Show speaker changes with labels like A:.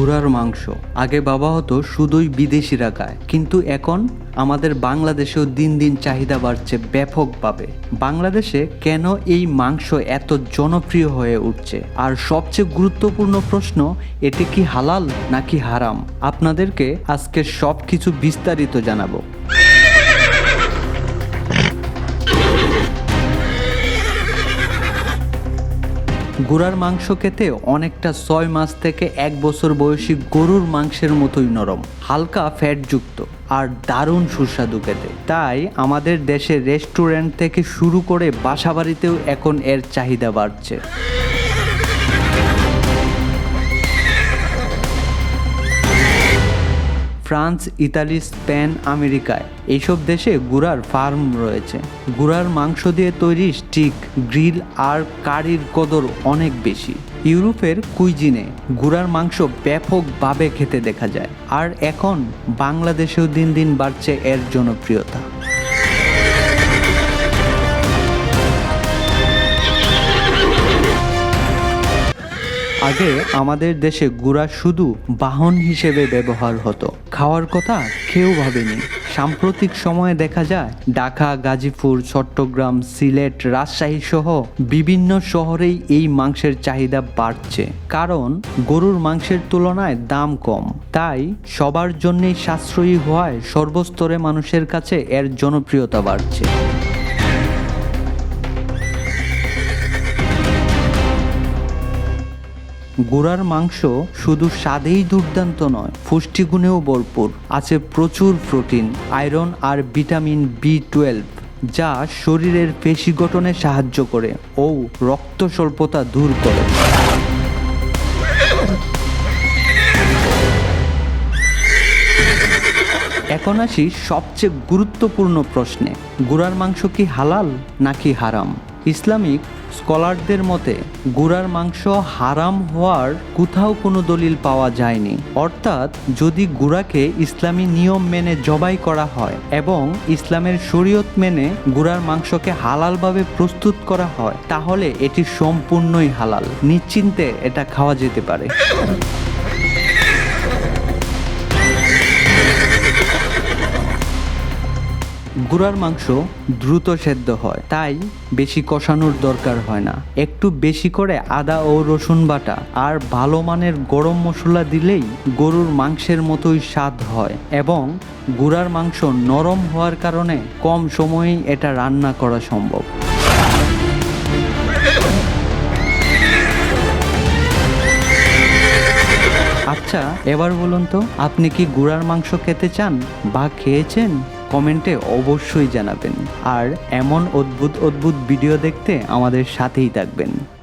A: ঘোড়ার মাংস। আগে বাবা হতো শুধুই বিদেশিরা খায় কিন্তু এখন আমাদের বাংলাদেশেও দিন দিন চাহিদা বাড়ছে ব্যাপকভাবে। বাংলাদেশে কেন এই মাংস এত জনপ্রিয় হয়ে উঠছে? আর সবচেয়ে গুরুত্বপূর্ণ প্রশ্ন, এটি কি হালাল নাকি হারাম? আপনাদেরকে আজকে সব কিছু বিস্তারিত জানাব। গুড়ার মাংস খেতে অনেকটা ছয় মাস থেকে এক বছর বয়সী গরুর মাংসের মতোই নরম, হালকা ফ্যাটযুক্ত আর দারুণ সুস্বাদু খেতে। তাই আমাদের দেশের রেস্টুরেন্ট থেকে শুরু করে বাসাবাড়িতেও এখন এর চাহিদা বাড়ছে। ফ্রান্স, ইতালি, স্পেন, আমেরিকায়। এইসব দেশে গুড়ার ফার্ম রয়েছে। গুড়ার মাংস দিয়ে তৈরি স্টিক, গ্রিল আর কারির কদর অনেক বেশি। ইউরোপের কুইজিনে গুড়ার মাংস ব্যাপকভাবে খেতে দেখা যায়। আর এখন বাংলাদেশেও দিন দিন বাড়ছে এর জনপ্রিয়তা। আগে আমাদের দেশে গুড়া শুধু বাহন হিসেবে ব্যবহার হতো। খাওয়ার কথা কেউ ভাবেনি। সাম্প্রতিক সময়ে দেখা যায়, ঢাকা, গাজীপুর, চট্টগ্রাম, সিলেট, রাজশাহী সহ বিভিন্ন শহরেই এই মাংসের চাহিদা বাড়ছে। কারণ গরুর মাংসের তুলনায় দাম কম। তাই সবার জন্যই সাশ্রয়ী হওয়ায় সর্বস্তরে মানুষের কাছে এর জনপ্রিয়তা বাড়ছে। গুড়ার মাংস শুধু স্বাদেই দুর্দান্ত নয়, পুষ্টিগুণেও ভরপুর। আছে প্রচুর প্রোটিন, আয়রন আর ভিটামিন বি টুয়েলভ, যা শরীরের পেশি গঠনে সাহায্য করে ও রক্ত স্বল্পতা দূর করে। এখন আসি সবচেয়ে গুরুত্বপূর্ণ প্রশ্নে, গুড়ার মাংস কি হালাল নাকি হারাম? ইসলামিক স্কলারদের মতে, গুড়ার মাংস হারাম হওয়ার কোথাও কোনো দলিল পাওয়া যায়নি। অর্থাৎ, যদি গুড়াকে ইসলামী নিয়ম মেনে জবাই করা হয় এবং ইসলামের শরীয়ত মেনে গুড়ার মাংসকে হালালভাবে প্রস্তুত করা হয়, তাহলে এটি সম্পূর্ণই হালাল। নিশ্চিন্তে এটা খাওয়া যেতে পারে। গুড়ার মাংস দ্রুত সেদ্ধ হয়, তাই বেশি কষানোর দরকার হয় না। একটু বেশি করে আদা ও রসুন বাটা আর ভালো মানের গরম মশলা দিলেই গরুর মাংসের মতোই স্বাদ হয় এবং গুড়ার মাংস নরম হওয়ার কারণে কম সময়েই এটা রান্না করা সম্ভব। আচ্ছা এবার বলুন তো, আপনি কি গুড়ার মাংস খেতে চান বা খেয়েছেন? কমেন্টে অবশ্যই জানাবেন। আর এমন অদ্ভুত অদ্ভুত ভিডিও দেখতে আমাদের সাথেই থাকবেন।